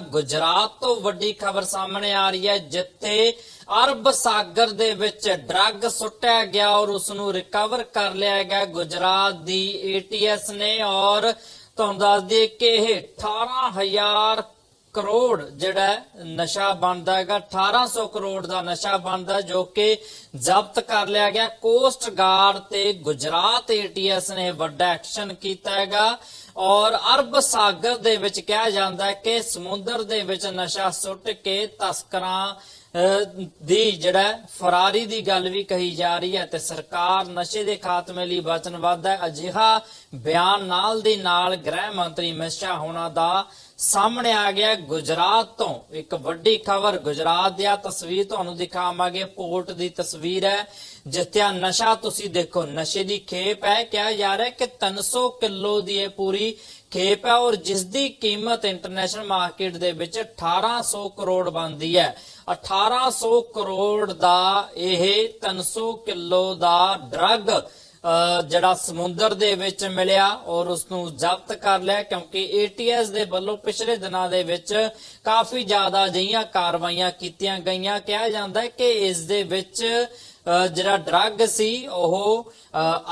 ਗੁਜਰਾਤ ਤੋਂ ਵੱਡੀ ਖਬਰ ਸਾਹਮਣੇ ਆ ਰਹੀ ਹੈ, ਜਿੱਥੇ ਅਰਬ ਸਾਗਰ ਦੇ ਵਿੱਚ ਡਰੱਗ ਸੁੱਟਿਆ ਗਿਆ ਔਰ ਉਸ ਨੂੰ ਰਿਕਵਰ ਕਰ ਲਿਆ ਗਿਆ। ਗੁਜਰਾਤ ਦੀ ਏਟੀਐਸ ਨੇ ਔਰ ਤੁਹਾਨੂੰ ਦੱਸ ਦਈਏ ਕਿ ਇਹ 18000 ਕਰੋੜ ਜਿਹੜਾ ਨਸ਼ਾ ਬਣਦਾ ਹੈਗਾ 1800 ਕਰੋੜ ਦਾ ਨਸ਼ਾ ਬਣਦਾ ਜੋ ਕਿ ਜ਼ਬਤ ਕਰ ਲਿਆ ਗਿਆ। ਕੋਸਟ ਗਾਰਡ ਤੇ ਗੁਜਰਾਤ ਏਟੀਐਸ ਨੇ ਵੱਡਾ ਐਕਸ਼ਨ ਕੀਤਾ ਹੈਗਾ ਔਰ ਅਰਬ ਸਾਗਰ ਦੇ ਵਿੱਚ ਕਿਹਾ ਜਾਂਦਾ ਹੈ ਕਿ ਸਮੁੰਦਰ ਦੇ ਵਿੱਚ ਨਸ਼ਾ ਸੁੱਟ ਕੇ ਤਸਕਰਾਂ ਦੀ ਜਿਹੜਾ ਫਰਾਰੀ ਦੀ ਗੱਲ ਵੀ ਕਹੀ ਜਾ ਰਹੀ ਹੈ ਤੇ ਸਰਕਾਰ ਨਸ਼ੇ ਦੇ ਖਾਤਮੇ ਲਈ ਵਚਨਬੱਧ ਹੈ। ਅਜਿਹਾ ਬਿਆਨ ਨਾਲ ਦੀ ਨਾਲ ਗ੍ਰਹਿ ਮੰਤਰੀ ਮਿਸ਼ਾ ਹੋਣਾ ਦਾ ਸਾਹਮਣੇ ਆ ਗਿਆ ਗੁਜਰਾਤ ਤੋਂ। ਇੱਕ ਵੱਡੀ ਖਬਰ, ਗੁਜਰਾਤ ਦੀ ਆ ਤਸਵੀਰ ਤੁਹਾਨੂੰ ਦਿਖਾਵਾਂਗੇ। ਪੋਰਟ ਦੀ ਤਸਵੀਰ ਹੈ, ਜਿੱਥੇ ਆ ਨਸ਼ਾ ਤੁਸੀਂ ਦੇਖੋ, ਨਸ਼ੇ ਦੀ ਖੇਪ ਹੈ। ਕਿਹਾ ਜਾ ਰਿਹਾ ਕਿ 300 ਕਿਲੋ ਦੀ ਇਹ ਪੂਰੀ ਖੇਪ ਹੈ ਔਰ ਜਿਸ ਦੀ ਕੀਮਤ ਇੰਟਰਨੈਸ਼ਨਲ ਮਾਰਕੀਟ ਦੇ ਵਿੱਚ 1800 ਕਰੋੜ ਬਣਦੀ ਹੈ। 1800 ਕਰੋੜ ਦਾ ਇਹ 300 ਕਿਲੋ ਦਾ ਡਰੱਗ ਜਿਹੜਾ ਸਮੁੰਦਰ ਦੇ ਵਿੱਚ ਮਿਲਿਆ ਔਰ ਉਸ ਨੂੰ ਜ਼ਬਤ ਕਰ ਲਿਆ, ਕਿਉਂਕਿ ਏਟੀਐਸ ਦੇ ਵੱਲੋਂ ਪਿਛਲੇ ਦਿਨਾਂ ਦੇ ਵਿੱਚ ਕਾਫੀ ਜ਼ਿਆਦਾ ਅਜਿਹੀਆਂ ਕਾਰਵਾਈਆਂ ਕੀਤੀਆਂ ਗਈਆਂ। ਕਿਹਾ ਜਾਂਦਾ ਹੈ ਕਿ ਇਸ ਦੇ ਵਿੱਚ ਜਿਹੜਾ ਡਰੱਗ ਸੀ ਉਹ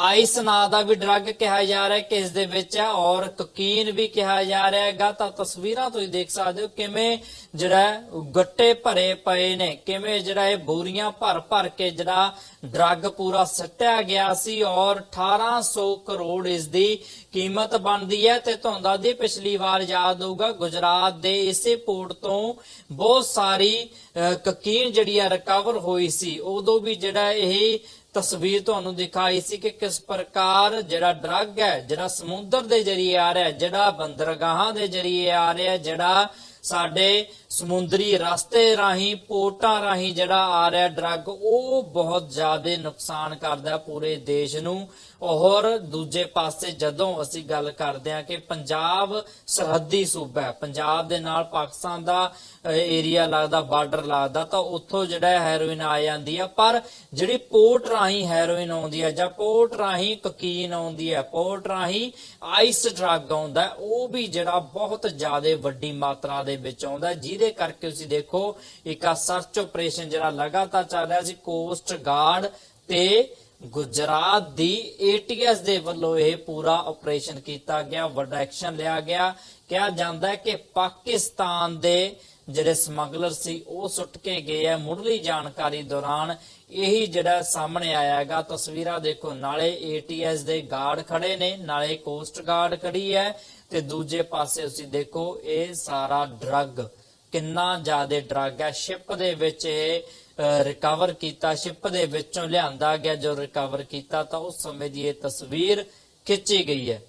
ਆਈਸ ਨਾਂ ਦਾ ਵੀ ਡਰੱਗ ਕਿਹਾ ਜਾ ਰਿਹਾ ਕਿ ਇਸ ਦੇ ਵਿੱਚ ਹੈ ਔਰ ਕੋਕੀਨ ਵੀ ਕਿਹਾ ਜਾ ਰਿਹਾ ਹੈਗਾ। ਤਾਂ ਤਸਵੀਰਾਂ ਤੁਸੀਂ ਦੇਖ ਸਕਦੇ ਹੋ ਕਿਵੇਂ ਜਿਹੜਾ ਗੱਟੇ ਭਰੇ ਪਏ ਨੇ ਕਿਵੇਂ ਜਿਹੜਾ ਇਹ ਬੋਰੀਆਂ ਭਰ ਭਰ ਕੇ ਜਿਹੜਾ ਡਰੱਗ ਪੂਰਾ ਸੱਟਿਆ ਗਿਆ ਸੀ ਔਰ 1800 ਕਰੋੜ ਇਸ ਦੀ ਕੀਮਤ ਬਣਦੀ ਹੈ ਤੇ ਤੁਹਾਨੂੰ ਦੱਸਦੀ ਪਿਛਲੀ ਵਾਰ ਯਾਦ ਹੋਊਗਾ ਗੁਜਰਾਤ ਦੇ ਇਸੇ ਪੋਰਟ ਤੋਂ ਬਹੁਤ ਸਾਰੀ ਅਹ, ਕੋਕੀਨ ਜਿਹੜੀ ਆ ਰਿਕਵਰ ਹੋਈ ਸੀ। ਉਦੋਂ ਵੀ ਜਿਹੜਾ ਇਹ ਤਸਵੀਰ ਤੁਹਾਨੂੰ ਦਿਖਾਈ ਸੀ ਕਿ ਕਿਸ ਪ੍ਰਕਾਰ ਜਿਹੜਾ ਡਰੱਗ ਹੈ, ਜਿਹੜਾ ਸਮੁੰਦਰ ਦੇ ਜਰੀਏ ਆ ਰਿਹਾ, ਜਿਹੜਾ ਬੰਦਰਗਾਹਾਂ ਦੇ ਜਰੀਏ ਆ ਰਿਹਾ, ਜਿਹੜਾ ਸਾਡੇ ਸਮੁੰਦਰੀ ਰਸਤੇ ਰਾਹੀਂ, ਪੋਰਟਾਂ ਰਾਹੀਂ ਜਿਹੜਾ ਆ ਰਿਹਾ ਡਰੱਗ, ਉਹ ਬਹੁਤ ਜ਼ਿਆਦਾ ਨੁਕਸਾਨ ਕਰਦਾ ਪੂਰੇ ਦੇਸ਼ ਨੂੰ। ਔਰ ਦੂਜੇ ਪਾਸੇ ਜਦੋਂ ਅਸੀਂ ਗੱਲ ਕਰਦੇ ਹਾਂ ਕਿ ਪੰਜਾਬ ਸਰਹੱਦੀ ਸੂਬਾ ਹੈ ਪੰਜਾਬ ਦੇ ਨਾਲ ਪਾਕਿਸਤਾਨ ਦਾ ਏਰੀਆ ਲੱਗਦਾ ਬਾਰਡਰ ਲੱਗਦਾ ਤਾਂ ਉੱਥੋਂ ਜਿਹੜਾ ਹੈਰੋਇਨ ਆ ਜਾਂਦੀ ਆ। ਪਰ ਜਿਹੜੀ ਪੋਰਟ ਰਾਹੀਂ ਹੈਰੋਇਨ ਆਉਂਦੀ ਹੈ ਜਾਂ ਪੋਰਟ ਰਾਹੀਂ ਕੋਕੀਨ ਆਉਂਦੀ ਹੈ ਪੋਰਟ ਰਾਹੀਂ ਆਈਸ ਡਰੱਗ ਆਉਂਦਾ ਹੈ, ਉਹ ਵੀ ਜਿਹੜਾ ਬਹੁਤ ਜ਼ਿਆਦਾ ਵੱਡੀ ਮਾਤਰਾ ਦੇ ਵਿੱਚ ਆਉਂਦਾ। ਜਿਹਦੇ ਕਰਕੇ ਤੁਸੀਂ ਦੇਖੋ ਇੱਕ ਆ ਸਰਚ ਆਪਰੇਸ਼ਨ ਜਿਹੜਾ ਲਗਾਤਾਰ ਚੱਲ ਰਿਹਾ ਸੀ ਕੋਸਟ ਗਾਰਡ ਤੇ ਗੁਜਰਾਤ ਦੀ ਏਟੀਐਸ ਦੇ ਵੱਲੋਂ ਇਹ ਪੂਰਾ ਆਪਰੇਸ਼ਨ ਕੀਤਾ ਗਿਆ, ਵੱਡਾ ਐਕਸ਼ਨ ਲਿਆ ਗਿਆ। ਕਿਹਾ ਜਾਂਦਾ ਹੈ ਕਿ ਪਾਕਿਸਤਾਨ ਦੇ ਜਿਹੜੇ ਸਮਗਲਰ ਸੀ, ਉਹ ਸੁੱਟ ਕੇ ਗਏ ਆ ਮੁੱਢਲੀ ਜਾਣਕਾਰੀ ਦੌਰਾਨ ਇਹੀ ਜਿਹੜਾ ਸਾਹਮਣੇ ਆਇਆ ਹੈਗਾ, ਤਸਵੀਰਾਂ ਦੇਖੋ, ਨਾਲੇ ਏਟੀਐਸ ਦੇ ਗਾਰਡ ਖੜੇ ਨੇ, ਨਾਲੇ ਕੋਸਟ ਗਾਰਡ ਖੜੀ ਹੈ ਤੇ ਦੂਜੇ ਪਾਸੇ ਤੁਸੀਂ ਦੇਖੋ, ਇਹ ਸਾਰਾ ਡਰੱਗ, ਕਿੰਨਾ ਜ਼ਿਆਦਾ ਡਰੱਗ ਹੈ। ਸ਼ਿਪ ਦੇ ਵਿੱਚ ਇਹ ਰਿਕਵਰ ਕੀਤਾ ਸ਼ਿਪ ਦੇ ਵਿੱਚੋਂ ਲਿਆਂਦਾ ਗਿਆ, ਜੋ ਰਿਕਵਰ ਕੀਤਾ, ਤਾਂ ਉਸ ਸਮੇਂ ਦੀ ਇਹ ਤਸਵੀਰ ਖਿੱਚੀ ਗਈ ਹੈ।